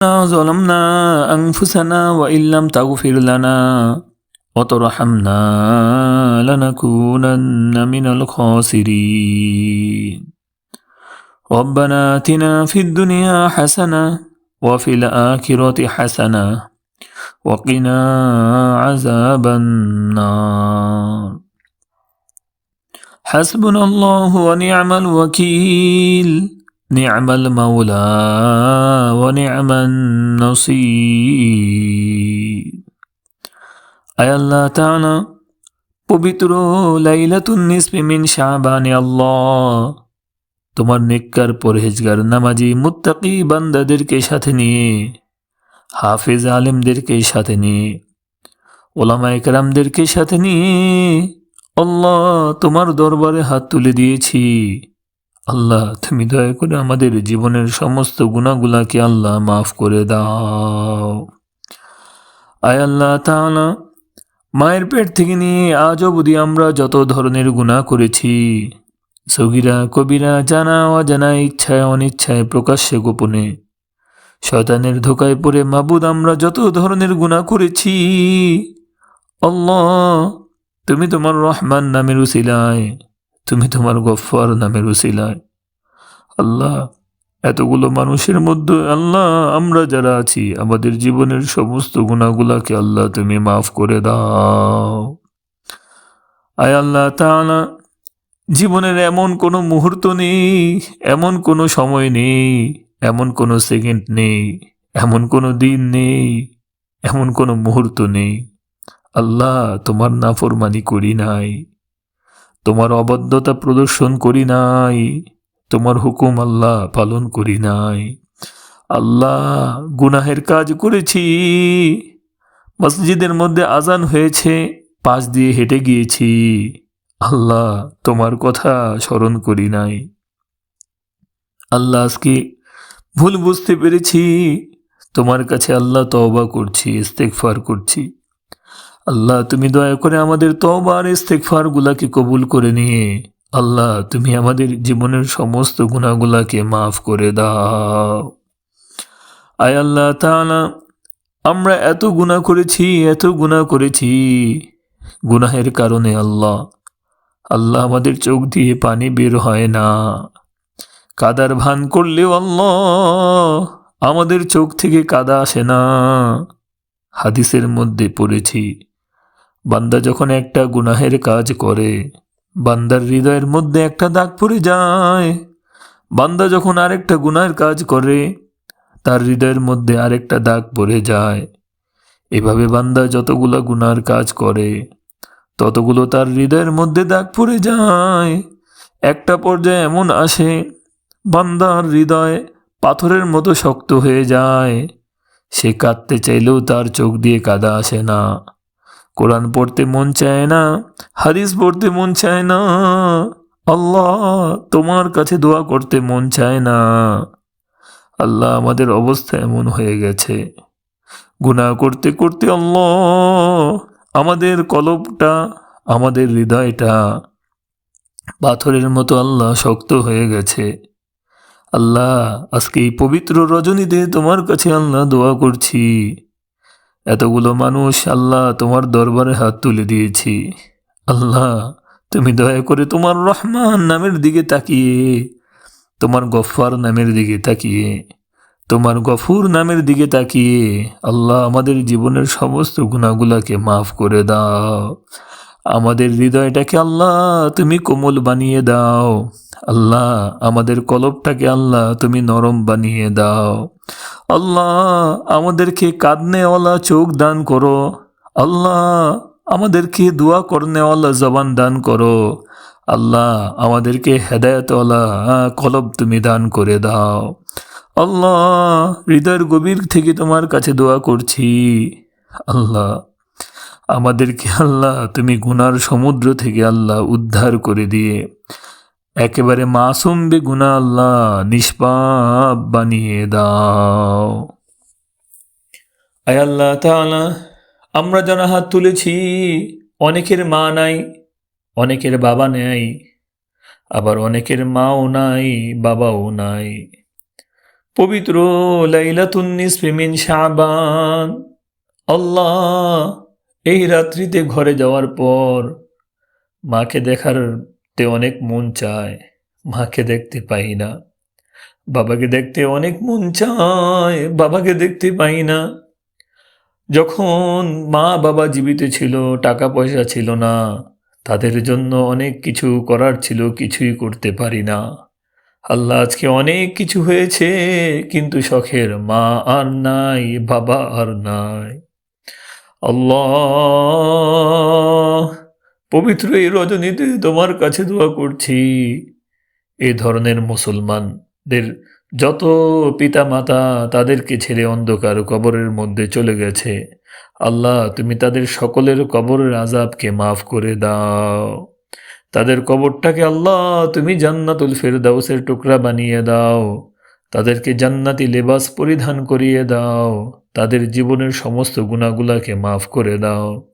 ظلمنا أنفسنا وإن لم تغفر لنا وترحمنا لنكونن من الخاسرين. ربنا آتنا في الدنيا حسنة وفي الآخرة حسنة وقنا عذاب النار. حسبنا الله ونعم الوكيل. نعم المولى ونعم النصير আয় আল্লাহ তাআলা পবিত্র লাইলাতুন নিসফি মিন শাবানে আল্লাহ তোমার নেককার পরহেজগার নামাজি মুত্তাকি বান্দাদেরকে সাথে নিয়ে হাফেজ আলেমদেরকে সাথে নিয়ে ওলামা একরামদেরকে সাথে নিয়ে আল্লাহ তোমার দরবারে হাত তুলে দিয়েছি আল্লাহ, তুমি দয়া করে আমাদের জীবনের সমস্ত গুণাগুলাকে আল্লাহ মাফ করে দাও। আয় আল্লাহ তাআলা, মায়ের পেট থেকে নিয়ে আজ অবধি আমরা যত ধরনের গুণা করেছি, সগিরা, কবিরা, জানা, অজানা, ইচ্ছায়, অনিচ্ছায় প্রকাশ্যে, গোপনে, শয়তানের ধোকায় পড়ে মাবুদ আমরা যত ধরনের গুণা করেছি, আল্লাহ, তুমি তোমার রহমান নামের উসিলায় তুমি তোমার গফ্ফার নামের উসিলায় আল্লাহ, এতগুলো মানুষের মধ্যে আল্লাহ, আমরা যারা আছি, আমাদের জীবনের সমস্ত গুণাগুলাকে আল্লাহ তুমি মাফ করে দাও। আয় আল্লাহ তাআলা, জীবনের এমন কোনো মুহূর্ত নেই, এমন কোনো সময় নেই, এমন কোনো সেকেন্ড নেই, এমন কোনো দিন নেই, এমন কোনো মুহূর্ত নেই। আল্লাহ, তোমার নাফরমানি করি নাই। তোমার অবদ্ধতা প্রদর্শন করি নাই, তোমার হুকুম আল্লাহ পালন করি নাই। আল্লাহ গুনাহের কাজ করেছি, মসজিদের মধ্যে আজান হয়েছে, পাশ দিয়ে হেঁটে গিয়েছি। আল্লাহ তোমার কথা স্মরণ করি নাই। আল্লাহ আজকে ভুল বুঝতে পেরেছি, তোমার কাছে আল্লাহ তওবা করছি ইস্তেকফার করছি। আল্লাহ, তুমি দয়া করে আমাদের তওবা আর ইস্তেকফার গুলাকে কবুল করে নিয়ে, আল্লাহ, তুমি আমাদের জীবনের সমস্ত গুণাগুলাকে মাফ করে দাও। আয় আল্লাহ তাআলা, আমরা এত গুণা করেছি, এত গুণা করেছি। গুনাহের কারণে আল্লাহ আল্লাহ আমাদের চোখ দিয়ে পানি বের হয় না। কাদার ভান করলেও আল্লাহ, আমাদের চোখ থেকে কাদা আসে না। হাদিসের মধ্যে পড়েছি বান্দা যখন একটা গুনাহের কাজ করে, বান্দার হৃদয়ের মধ্যে একটা দাগ পড়ে যায়। বান্দা যখন আরেকটা গুনাহের কাজ করে, তার হৃদয়ের মধ্যে আরেকটা দাগ পড়ে যায়। এভাবে বান্দা যতগুলো গুনার কাজ করে, ততগুলো তার হৃদয়ের মধ্যে দাগ পড়ে যায়। একটা পর্যায়ে এমন আসে, বান্দার হৃদয় পাথরের মতো শক্ত হয়ে যায়। সে কাঁদতে চাইলেও তার চোখ দিয়ে কাদা আসে না। কোরআন পড়তে মন চায় না, হাদিস পড়তে মন চায় না, আল্লাহ তোমার কাছে দোয়া করতে মন চায় না। আল্লাহ আমাদের অবস্থা এমন হয়ে গেছে। গুনাহ করতে করতে আল্লাহ আমাদের কলবটা, আমাদের হৃদয়টা পাথরের মতো আল্লাহ শক্ত হয়ে গেছে। আল্লাহ আজকে এই পবিত্র রজনীতে তোমার কাছে আল্লাহ দোয়া করছি। এতগুলো মানুষ আল্লাহ তোমার দরবারে হাত তুলে দিয়েছি। আল্লাহ, তুমি দয়া করে তোমার রহমান নামের দিকে তাকিয়ে, তোমার গফার নামের দিকে তাকিয়ে, তোমার গফুর নামের দিকে তাকিয়ে আল্লাহ আমাদের জীবনের সমস্ত গুণাগুলাকে মাফ করে দাও। আমাদের হৃদয়টাকে আল্লাহ তুমি কোমল বানিয়ে দাও। আল্লাহ, আমাদের কলবটাকে আল্লাহ তুমি নরম বানিয়ে দাও। আল্লাহ, আমাদেরকে কাঁদনেওয়ালা চোখ দান করো। আল্লাহ, আমাদেরকে দোয়া করনেওয়ালা জবান দান করো। আল্লাহ, আমাদেরকে হেদায়তওয়ালা কলব তুমি দান করে দাও। আল্লাহ, হৃদয়ের গভীর থেকে তোমার কাছে দোয়া করছি। আল্লাহ আমাদেরকে আল্লাহ, তুমি গুনার সমুদ্র থেকে আল্লাহ উদ্ধার করে দিয়ে একেবারে মাসুম বে গুনা আল্লাহ নিষ্পাপ বানিয়ে দাও। আয় আল্লাহ তাআলা, আমরা যারা হাত তুলেছি, অনেকের মা নাই, অনেকের বাবা নেই, আবার অনেকের মাও নাই, বাবাও নাই। পবিত্র লাইলাতুন্নিস মিন শাবান, আল্লাহ এই রাত্রিতে ঘরে যাওয়ার পর মাকে দেখার তে অনেক মন চায়। মাকে দেখতে পাই না। বাবাকে দেখতে অনেক মন চায়। বাবাকে দেখতে পাই না। যখন মা বাবা জীবিত ছিল টাকা পয়সা ছিল না, তাদের জন্য অনেক কিছু করার ছিল, কিছুই করতে পারি না। আল্লাহ আজকে অনেক কিছু হয়েছে, কিন্তু শখের মা আর নাই, বাবা আর নাই। আল্লাহ, পবিত্র এই রজনীতে তোমার কাছে দোয়া করছি। এই ধরনের মুসলমানদের যত পিতা মাতা তাদেরকে ছেড়ে অন্ধকার কবরের মধ্যে চলে গেছে। আল্লাহ, তুমি তাদের সকলের কবরের আজাবকে মাফ করে দাও। তাদের কবরটাকে আল্লাহ, তুমি জান্নাতুল ফেরদাউসের টুকরা বানিয়ে দাও। তাদেরকে জান্নাতি লেবাস পরিধান করিয়ে দাও। তাদের জীবনের সমস্ত গুণাগুলাকে মাফ করে দাও।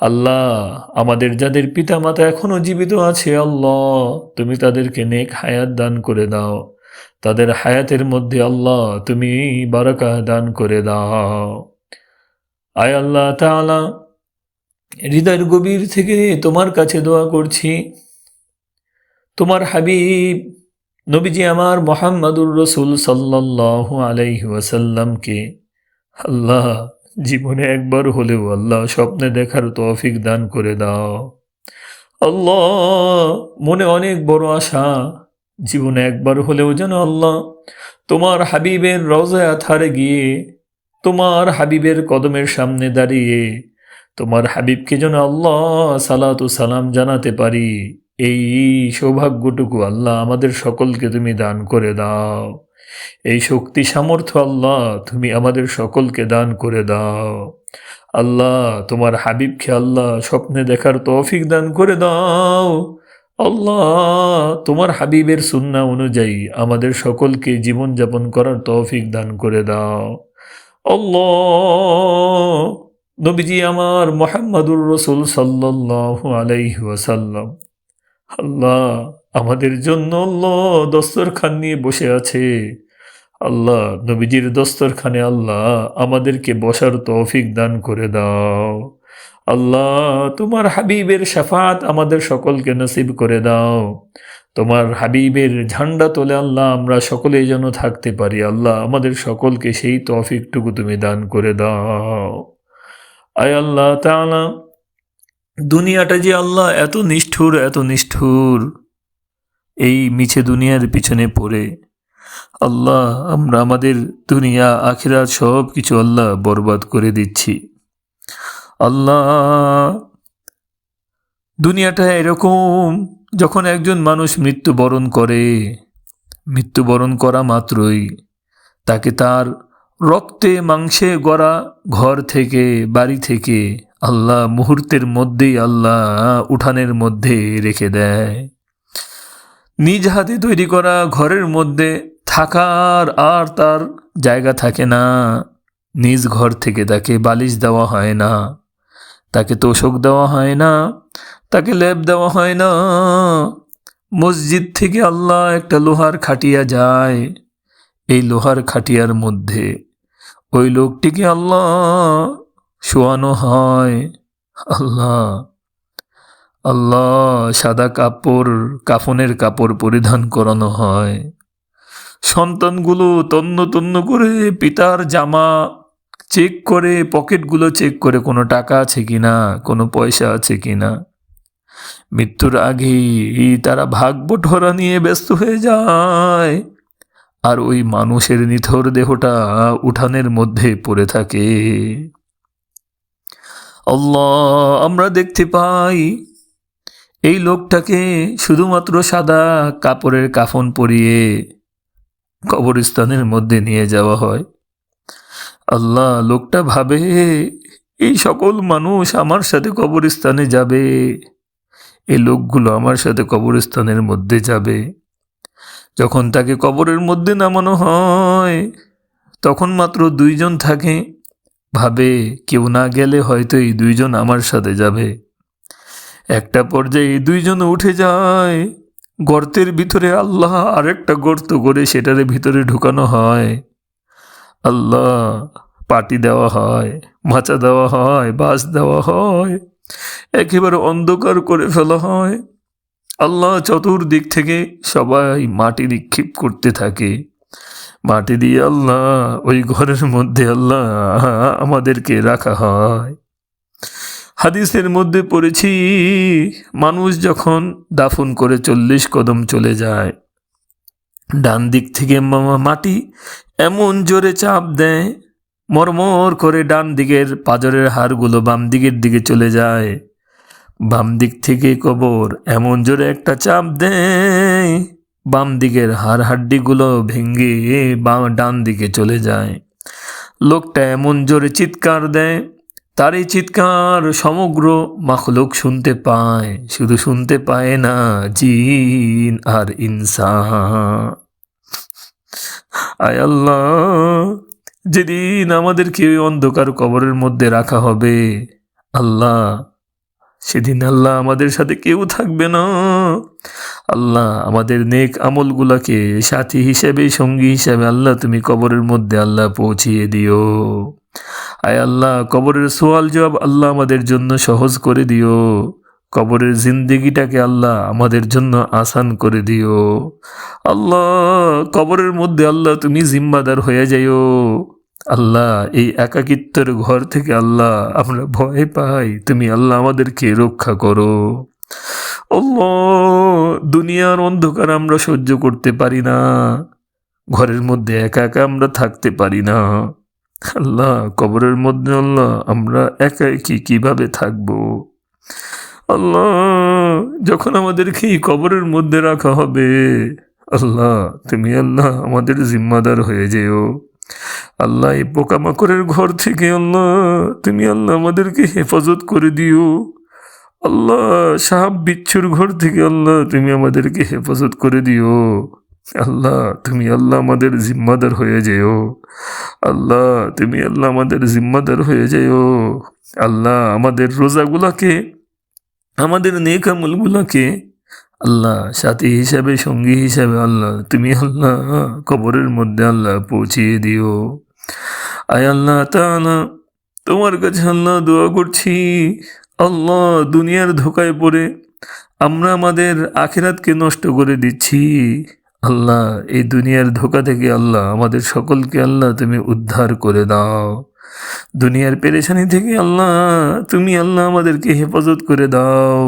আল্লাহ, আমাদের যাদের পিতামাতা এখনও জীবিত আছে, আল্লাহ, তুমি তাদেরকে নেক হায়াত দান করে দাও। তাদের হায়াতের মধ্যে, আল্লাহ, তুমি বারাকা দান করে দাও। আয় আল্লাহ তাআলা, হৃদয়ের গভীর থেকে তোমার কাছে দোয়া করছি। তোমার হাবিব নবীজি আমার মোহাম্মদুর রসুল সাল্লাহ আলাইহি ওয়াসাল্লামকে আল্লাহ জীবনে একবার হলেও আল্লাহ স্বপ্নে দেখার তৌফিক দান করে দাও। আল্লাহ, মনে অনেক বড় আশা, জীবনে একবার হলেও যেন আল্লাহ তোমার হাবিবের রওজা আথারে গিয়ে তোমার হাবিবের কদমের সামনে দাঁড়িয়ে তোমার হাবিবকে যেন আল্লাহ সালাতু সালাম জানাতে পারি। এই সৌভাগ্যটুকু আল্লাহ আমাদের সকলকে তুমি দান করে দাও। এই শক্তি সামর্থ্য আল্লাহ তুমি আমাদের সকলকে দান করে দাও। আল্লাহ, তোমার হাবিবকে আল্লাহ স্বপ্নে দেখার তৌফিক দান করে দাও। আল্লাহ, তোমার হাবিবের সুন্না অনুযায়ী আমাদের সকলকে জীবনযাপন করার তৌফিক দান করে দাও। আল্লাহ, নবীজি আমার মোহাম্মদুর রসুল সাল্লাহ আলাইহি ওয়াসাল্লাম। আল্লাহ আমাদের জন্য আল্লাহ দস্তরখান নিয়ে বসে আছে। আল্লাহ নবীজির দস্তরখানে আল্লাহ আমাদেরকে বসার তৌফিক দান করে দাও। আল্লাহ তোমার হাবিবের শাফাত আমাদের সকলকে নসিব করে দাও। তোমার হাবিবের ঝান্ডা তোলে আল্লাহ আমরা সকলেই যেন থাকতে পারি। আল্লাহ আমাদের সকলকে সেই তৌফিকটুকু তুমি দান করে দাও। আয় আল্লাহ তাআলা দুনিয়াটা যে আল্লাহ এত নিষ্ঠুর এত নিষ্ঠুর, এই মিছে দুনিয়ার পিছনে পড়ে। আল্লাহ, আমরা আমাদের দুনিয়া, আখিরাত সব কিছু আল্লাহ বরবাদ করে দিচ্ছি। আল্লাহ, দুনিয়াটা এরকম যখন একজন মানুষ মৃত্যুবরণ করে, মৃত্যুবরণ করা মাত্রই তাকে তার রক্তে, মাংসে গড়া ঘর থেকে, বাড়ি থেকে আল্লাহ মুহূর্তের মধ্যেই আল্লাহ উঠানের মধ্যে রেখে দেয়। নিজ হাতে তৈরি করা ঘরের মধ্যে থাকার আর তার জায়গা থাকে না। নিজ ঘর থেকে তাকে বালিশ দেওয়া হয় না। তাকে তোষক দেওয়া হয় না। তাকে লেপ দেওয়া হয় না। মসজিদ থেকে আল্লাহ একটা লোহার খাটিয়া যায়। এই লোহার খাটিয়ার মধ্যে ওই লোকটিকে আল্লাহ শোয়ানো হয়। আল্লাহ। আল্লাহ সাদা কাপড়, কাফনের কাপড় পরিধান করানো হয়। সন্তানগুলো তন্ন তন্ন করে পিতার জামা চেক করে পকেটগুলো চেক করে, কোনো টাকা আছে কি না, কোনো পয়সা আছে কি না। মৃত্যুর আগেই তারা ভাগবঠরা নিয়ে ব্যস্ত হয়ে যায়। আর ওই মানুষের নিথর দেহটা উঠানের মধ্যে পড়ে থাকে। আল্লাহ, আমরা দেখতে পাই এই লোকটাকে শুধুমাত্র সাদা কাপড়ের কাফন পরিয়ে কবরস্থানের মধ্যে নিয়ে যাওয়া হয়। আল্লাহ, লোকটা ভাবে, এই সকল মানুষ আমার সাথে কবরস্থানে যাবে। এই লোকগুলো আমার সাথে কবরস্থানের মধ্যে যাবে। যখন তাকে কবরের মধ্যে নামানো হয়, তখন মাত্র দুইজন থাকে। ভাবে কেউ না গেলে হয়তো এই দুইজন আমার সাথে যাবে। একটা পর্যায়ে এই দুইজন উঠে যায়। গর্তের ভিতরে আল্লাহ আরেকটা গর্ত করে সেটার ভিতরে ঢুকানো হয়। আল্লাহ পাটি দেওয়া হয়, মাচা দেওয়া হয় বাস দেওয়া হয়, একেবারে অন্ধকার করে ফেলা হয়। আল্লাহ চতুর্দিক থেকে সবাই মাটি নিক্ষেপ করতে থাকে। মাটি দিয়ে আল্লাহ, ওই ঘরের মধ্যে আল্লাহ আমাদেরকে রাখা হয়। হাদিসের মধ্যে পড়েছি, মানুষ যখন দাফন করে চল্লিশ কদম চলে যায়, ডান দিক থেকে মাটি এমন জোরে চাপ দেয়, মরমর করে ডান দিকের পাজরের হাড়গুলো বাম দিকের দিকে চলে যায়। বাম দিক থেকে কবর এমন জোরে একটা চাপ দেয় বাম দিকের হাড় হাড্ডিগুলো ভেঙে বাম ডান দিকে চলে যায়। লোকটা এমন জোরে চিৎকার দেয় তার এই চিৎকার সমগ্র মাখলুক শুনতে পায়, শুধু শুনতে পায় না, জিন আর ইনসান। আয় আল্লাহ, যেদিন আমাদেরকে অন্ধকার কবরের মধ্যে রাখা হবে, আল্লাহ, সেদিন আল্লাহ আমাদের সাথে কেউ থাকবে না। আল্লাহ আমাদের নেক আমলগুলাকে সাথী হিসেবে, সঙ্গী হিসেবে আল্লাহ তুমি কবরের মধ্যে আল্লাহ পৌঁছিয়ে দিও। আয় আল্লাহ, কবরের সোয়াল জবাব আল্লাহ আমাদের জন্য সহজ করে দিও। কবরের জিন্দেগিটাকে আল্লাহ আমাদের জন্য আসান করে দিও। আল্লাহ, কবরের মধ্যে আল্লাহ তুমি জিম্মাদার হয়ে যাইও। আল্লাহ, এই একাকিত্বের ঘর থেকে আল্লাহ আমরা ভয় পাই। তুমি আল্লাহ আমাদেরকে রক্ষা করো। দুনিয়ার অন্ধকার আমরা সহ্য করতে পারি না। ঘরের মধ্যে একা একা আমরা থাকতে পারি না। আল্লাহ, কবরের মধ্যে আল্লাহ, আমরা একা একই কীভাবে থাকব? আল্লাহ, যখন আমাদেরকে কবরের মধ্যে রাখা হবে, আল্লাহ, তুমি আল্লাহ আমাদের জিম্মাদার হয়ে যেও। আল্লাহ, এই পোকামাকড়ের ঘর থেকে আল্লাহ, তুমি আল্লাহ আমাদেরকে হেফাজত করে দিও। আল্লাহ সাহাব বিচ্ছুর ঘর থেকে আল্লাহ, তুমি আমাদেরকে হেফাজত করে দিও। আল্লাহ, তুমি আল্লাহ আমাদের জিম্মাদার হয়ে যেও। আল্লাহ, তুমি আল্লাহ আমাদের জিম্মাদার হয়ে যেও। আল্লাহ, আমাদের রোজাগুলাকে, আমাদের নেক আমলগুলাকে, আল্লাহ, সাথী হিসাবে, সঙ্গী হিসাবে আল্লাহ, তুমি আল্লাহ কবরের মধ্যে আল্লাহ পৌঁছিয়ে দিও। আয় আল্লাহ তাআলা, তোমার কাছে আল্লাহ দোয়া করছি। আল্লাহ দুনিয়ার ধোকায় পড়ে আমরা আমাদের আখেরাতকে নষ্ট করে দিচ্ছি। আল্লাহ, এই দুনিয়ার ধোকা থেকে আল্লাহ, আমাদের সকলকে আল্লাহ তুমি উদ্ধার করে দাও। দুনিয়ার পেরেশানি থেকে আল্লাহ তুমি আল্লাহ আমাদেরকে হেফাজত করে দাও।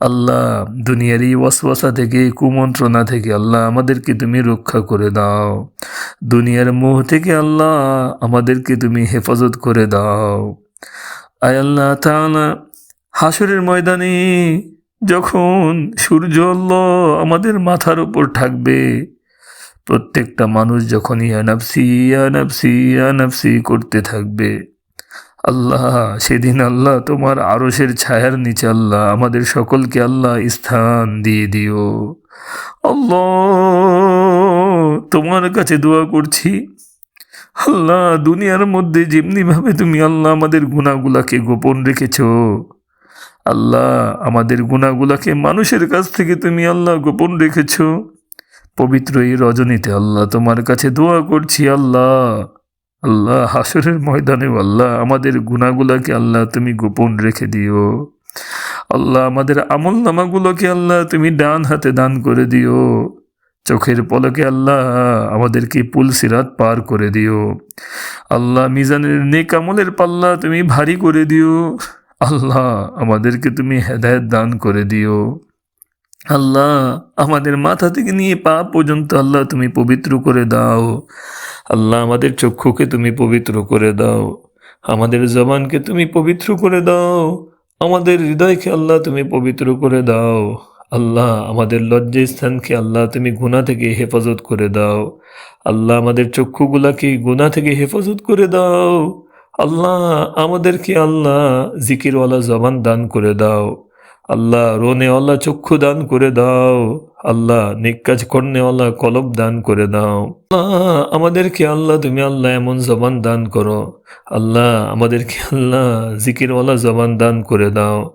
আল্লাহ, দুনিয়ার এই ওয়াসওয়াসা থেকে কুমন্ত্রণা থেকে আল্লাহ আমাদেরকে তুমি রক্ষা করে দাও। দুনিয়ার মোহ থেকে আল্লাহ আমাদেরকে তুমি হেফাজত করে দাও। আয় আল্লাহ তাআলা হাসরের ময়দানে যখন সূর্য আমাদের মাথার উপর থাকবে, প্রত্যেকটা মানুষ যখন ইয়ানাফসি ইয়ানাফসি ইয়ানাফসি করতে থাকবে, আল্লাহ, সেদিন আল্লাহ তোমার আরসের ছায়ার নিচে আল্লাহ আমাদের সকলকে আল্লাহ স্থান দিয়ে দিও। আল্লাহ, তোমার কাছে দোয়া করছি। আল্লাহ, দুনিয়ার মধ্যে যেমনিভাবে তুমি আল্লাহ আমাদের গুণাগুলাকে গোপন রেখেছ আল্লাহ, আমাদের গুণাগুলাকে মানুষের কাছ থেকে তুমি আল্লাহ গোপন রেখেছ। পবিত্র এই রজনীতে আল্লাহ তোমার কাছে দোয়া করছি, আল্লাহ। আল্লাহ হাসরের ময়দানে আল্লাহ, আমাদের গুণাগুলাকে আল্লাহ তুমি গোপন রেখে দিও। আল্লাহ, আমাদের আমল নামাগুলোকে আল্লাহ তুমি ডান হাতে দান করে দিও। চোখের পলকে আল্লাহ, আমাদেরকে পুল সিরাত পার করে দিও। আল্লাহ, মিজানের নেক আমলের পাল্লা তুমি ভারী করে দিও। আল্লাহ, আমাদেরকে তুমি হেদায়েত দান করে দিও। আল্লাহ, আমাদের মাথা থেকে নিয়ে পা পর্যন্ত আল্লাহ তুমি পবিত্র করে দাও। আল্লাহ, আমাদের চক্ষুকে তুমি পবিত্র করে দাও। আমাদের জবানকে তুমি পবিত্র করে দাও। আমাদের হৃদয়কে আল্লাহ তুমি পবিত্র করে দাও। আল্লাহ, আমাদের লজ্জাস্থানকে আল্লাহ তুমি গুণা থেকে হেফাজত করে দাও। আল্লাহ, আমাদের চক্ষুগুলাকে গুণা থেকে হেফাজত করে দাও। আল্লাহ, আমাদেরকে আল্লাহ জিকিরওয়ালা জবান দান করে দাও। আল্লাহ, রোনেওয়ালা চক্ষু দান করে দাও। আল্লাহ, নেক কাজ করনেওয়ালা কলব দান করে দাও। আল্লাহ, আমাদেরকে আল্লাহ, তুমি আল্লাহ এমন জবান দান করো। আল্লাহ, আমাদেরকে আল্লাহ জিকিরওয়ালা জবান দান করে দাও।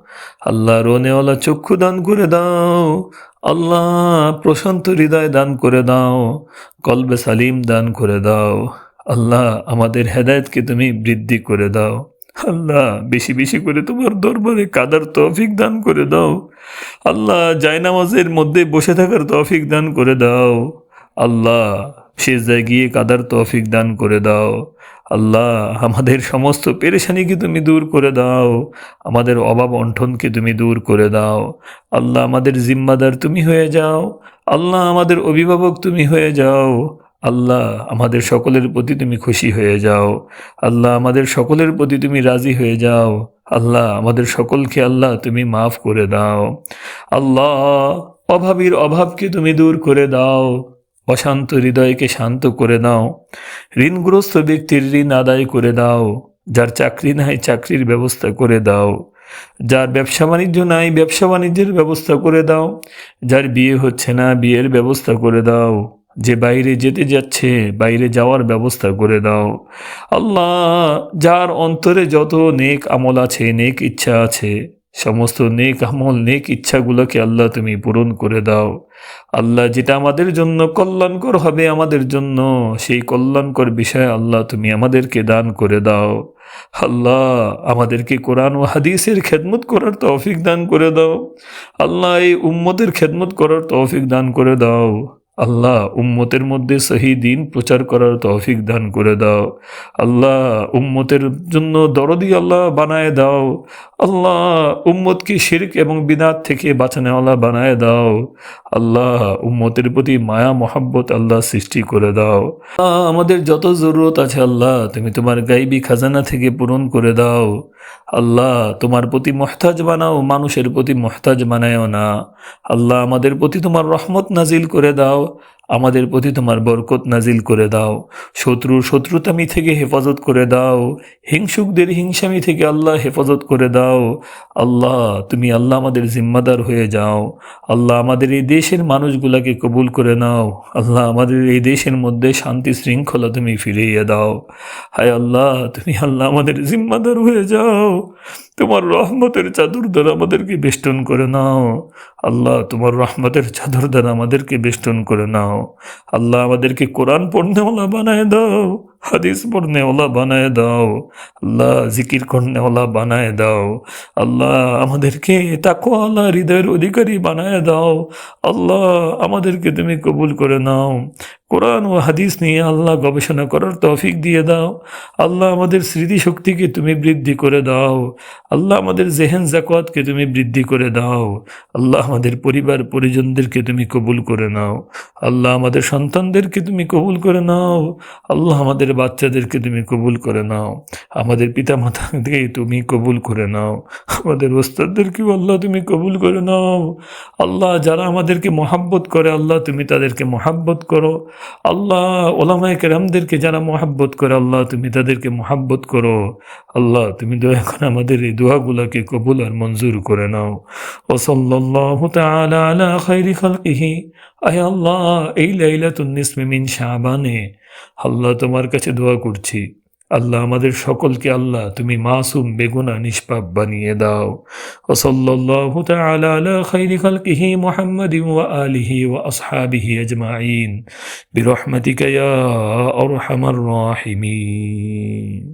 আল্লাহ, রোনেওয়ালা চক্ষু দান করে দাও। আল্লাহ, প্রশান্ত হৃদয় দান করে দাও। কলবে সালিম দান করে দাও। আল্লাহ, আমাদের হেদায়েতকে তুমি বৃদ্ধি করে দাও। আল্লাহ, বেশি বেশি করে তোমার দরবারে কাদার তৌফিক দান করে দাও। আল্লাহ, জায়নামাজের মধ্যে বসে থাকার তৌফিক দান করে দাও। আল্লাহ শেষ গিয়ে কাদার তৌফিক দান করে দাও। আল্লাহ, আমাদের সমস্ত পেরেশানিকে তুমি দূর করে দাও। আমাদের অভাব অন্ঠনকে তুমি দূর করে দাও। আল্লাহ, আমাদের জিম্মাদার তুমি হয়ে যাও। আল্লাহ, আমাদের অভিভাবক তুমি হয়ে যাও। আল্লাহ আমাদের সকলের প্রতি তুমি খুশি হয়ে যাও। আল্লাহ আমাদের সকলের প্রতি তুমি রাজি হয়ে যাও। আল্লাহ আমাদের সকলকে আল্লাহ তুমি মাফ করে দাও। আল্লাহ অভাবীর অভাবকে তুমি দূর করে দাও। অশান্ত হৃদয়কে শান্ত করে দাও। ঋণগ্রস্ত ব্যক্তির ঋণ আদায় করে দাও। যার চাকরি নাই, চাকরির ব্যবস্থা করে দাও। যার ব্যবসা বাণিজ্য নাই, ব্যবসা বাণিজ্যের ব্যবস্থা করে দাও। যার বিয়ে হচ্ছে না, বিয়ের ব্যবস্থা করে দাও। যে বাইরে যেতে যাচ্ছে, বাইরে যাওয়ার ব্যবস্থা করে দাও। আল্লাহ, যার অন্তরে যত নেক আমল আছে, নেক ইচ্ছা আছে, সমস্ত নেক আমল, নেক ইচ্ছাগুলোকে আল্লাহ তুমি পূরণ করে দাও। আল্লাহ যেটা আমাদের জন্য কল্যাণকর হবে আমাদের জন্য, সেই কল্যাণকর বিষয় আল্লাহ তুমি আমাদেরকে দান করে দাও। আল্লাহ, আমাদেরকে কোরআন ও হাদিসের খেদমত করার তৌফিক দান করে দাও। আল্লাহ, এই উম্মতের খেদমত করার তৌফিক দান করে দাও। আল্লাহ উম্মতের মধ্যে সহি দিন প্রচার করার তৌফিক দান করে দাও। আল্লাহ উম্মতের জন্য দরদি আল্লাহ বানায় দাও। আল্লাহ উম্মতকে শিরক এবং বিনাত থেকে বাঁচানেওয়ালা বানায় দাও। আল্লাহ উম্মতের প্রতি মায়া, মহাব্বত আল্লাহ সৃষ্টি করে দাও। আমাদের যত জরুরত আছে আল্লাহ, তুমি তোমার গাইবি খাজানা থেকে পূরণ করে দাও। আল্লাহ, তোমার প্রতি মহতাজ বানাও, মানুষের প্রতি মহতাজ বানায়ও না। আল্লাহ, আমাদের প্রতি তোমার রহমত নাজিল করে দাও। আমাদের প্রতি তোমার বরকত নাজিল করে দাও। শত্রুর শত্রুতামি থেকে হেফাজত করে দাও। হিংসুকদের হিংসামি থেকে আল্লাহ হেফাজত করে দাও। আল্লাহ, তুমি আল্লাহ আমাদের জিম্মাদার হয়ে যাও। আল্লাহ আমাদের এই দেশের মানুষগুলাকে কবুল করে নাও। আল্লাহ আমাদের এই দেশের মধ্যে শান্তি শৃঙ্খলা তুমি ফিরিয়ে দাও। হায় আল্লাহ, তুমি আল্লাহ আমাদের জিম্মাদার হয়ে যাও। তোমার রহমতের চাদর দ্বারা আমাদেরকে বেষ্টন করে নাও। আল্লাহ, তোমার রহমতের চাদর দ্বারা আমাদেরকে বেষ্টন করে নাও। আল্লাহ, আমাদেরকে কোরআন পণ্যওয়ালা বানায় দাও। হাদিস পড়নেওয়ালা বানায় দাও, আল্লাহ জিকির করনেওয়ালা বানায় দাও, আল্লাহ আমাদেরকে তাকওয়ালা হৃদয়ের অধিকারী বানায় দাও, আল্লাহ আমাদেরকে তুমি কবুল করে নাও। কোরআন ও হাদিস নিয়ে আল্লাহ গবেষণা করার তৌফিক দিয়ে দাও, আল্লাহ আমাদের স্মৃতিশক্তিকে তুমি বৃদ্ধি করে দাও, আল্লাহ আমাদের জেহেন জাকাতকে তুমি বৃদ্ধি করে দাও, আল্লাহ আমাদের পরিবার পরিজনদেরকে তুমি কবুল করে নাও, আল্লাহ আমাদের সন্তানদেরকে তুমি কবুল করে নাও, আল্লাহ আমাদের বাচ্চাদেরকে তুমি কবুল করে নাও। আমাদের পিতা মাতাকে তুমি কবুল করে নাও। আমাদের ওস্তাদদেরকেও আল্লাহ তুমি কবুল করে নাও। আল্লাহ যারা আমাদেরকে মহাব্বত করে, আল্লাহ তুমি তাদেরকে মহাব্বত করো। আল্লাহ ওলামায় কেরামদেরকে যারা মহাব্বত করে, আল্লাহ তুমি তাদেরকে মহাব্বত করো। আল্লাহ তুমি দয়া করে আমাদের এই দোয়াগুলোকে কবুল আর মঞ্জুর করে নাও। ও খালকিহি। আয় আল্লাহ, এই লাইলাতুন নিসমি মিন শাবানে। আল্লাহ তোমার কাছে দোয়া করছি। আল্লাহ আমাদের সকলকে আল্লাহ তুমি মাসুম, বেগুনা, নিষ্পাপ বানিয়ে দাও। ও সাল্লাল্লাহু তাআলা আলা খাইরি খালকিহি ওয়া আলিহি আসহাবিহি আজমাইন। বিরহমাতিকা ইয়া আরহামার রাহিমিন।